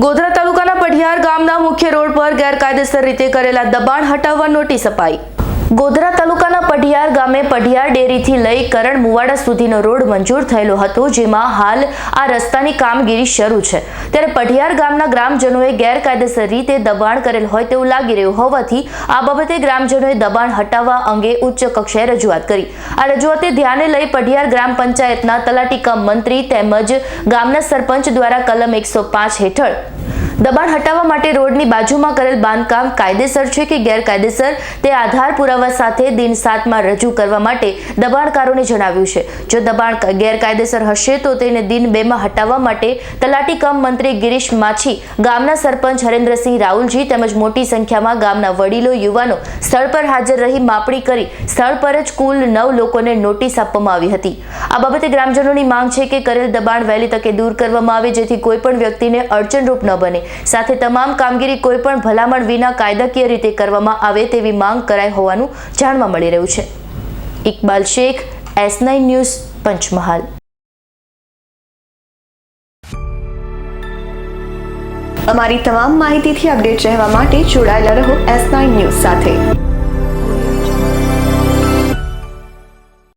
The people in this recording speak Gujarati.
ગોધરા તાલુકાના પઢિયાર ગામના મુખ્ય રોડ પર ગેરકાયદેસર રીતે કરેલા દબાણ હટાવવા નોટિસ અપાઈ. ગોધરા તાલુકાના પઢિયાર ગામે પઢિયાર ડેરીથી લઈ કરણ મુવાડા સુધીનો રોડ મંજૂર થયેલો હતો, જેમાં હાલ આ રસ્તાની કામગીરી શરૂ છે. ત્યારે પઢિયાર ગામના ગ્રામજનોએ ગેરકાયદેસર રીતે દબાણ કરેલ હોય તેવું લાગી રહ્યું હોવાથી આ બાબતે ગ્રામજનોએ દબાણ હટાવવા અંગે ઉચ્ચ કક્ષાએ રજૂઆત કરી. આ રજૂઆતે ધ્યાને લઈ પઢિયાર ગ્રામ પંચાયતના તલાટીકમ મંત્રી તેમજ ગામના સરપંચ દ્વારા કલમ એકસો હેઠળ દબાણ હટાવવા માટે રોડની બાજુમાં કરેલ બાંધકામ કાયદેસર છે કે ગેરકાયદેસર તે આધાર પુરાવા સાથે દિન સાતમાં રજૂ કરવા માટે દબાણકારોને જણાવ્યું છે. જો દબાણ ગેરકાયદેસર હશે તો તેને દિન બેમાં હટાવવા માટે તલાટી કમ મંત્રી ગિરીશ માછી, ગામના સરપંચ હરેન્દ્રસિંહ રાહુલજી તેમજ મોટી સંખ્યામાં ગામના વડીલો, યુવાનો સ્થળ પર હાજર રહી માપણી કરી સ્થળ પર જ કુલ નવ લોકોને નોટિસ આપવામાં આવી હતી. આ બાબતે ગ્રામજનોની માંગ છે કે કરેલ દબાણ વહેલી તકે દૂર કરવામાં આવે જેથી કોઈ પણ વ્યક્તિને અડચણરૂપ ન બને. સાથે તમામ કામગીરી કોઈ પણ ભલામણ વિના કાયદાકીય રીતે કરવામાં આવે તેવી માંગ કરાઈ હોવાનું જાણવા મળી રહ્યું છે. Iqbal Shaikh, S nine news, Panchmahal. અમારી તમામ માહિતીથી અપડેટ રહેવા માટે જોડાયેલા રહો એસ નાઇન ન્યૂઝ સાથે.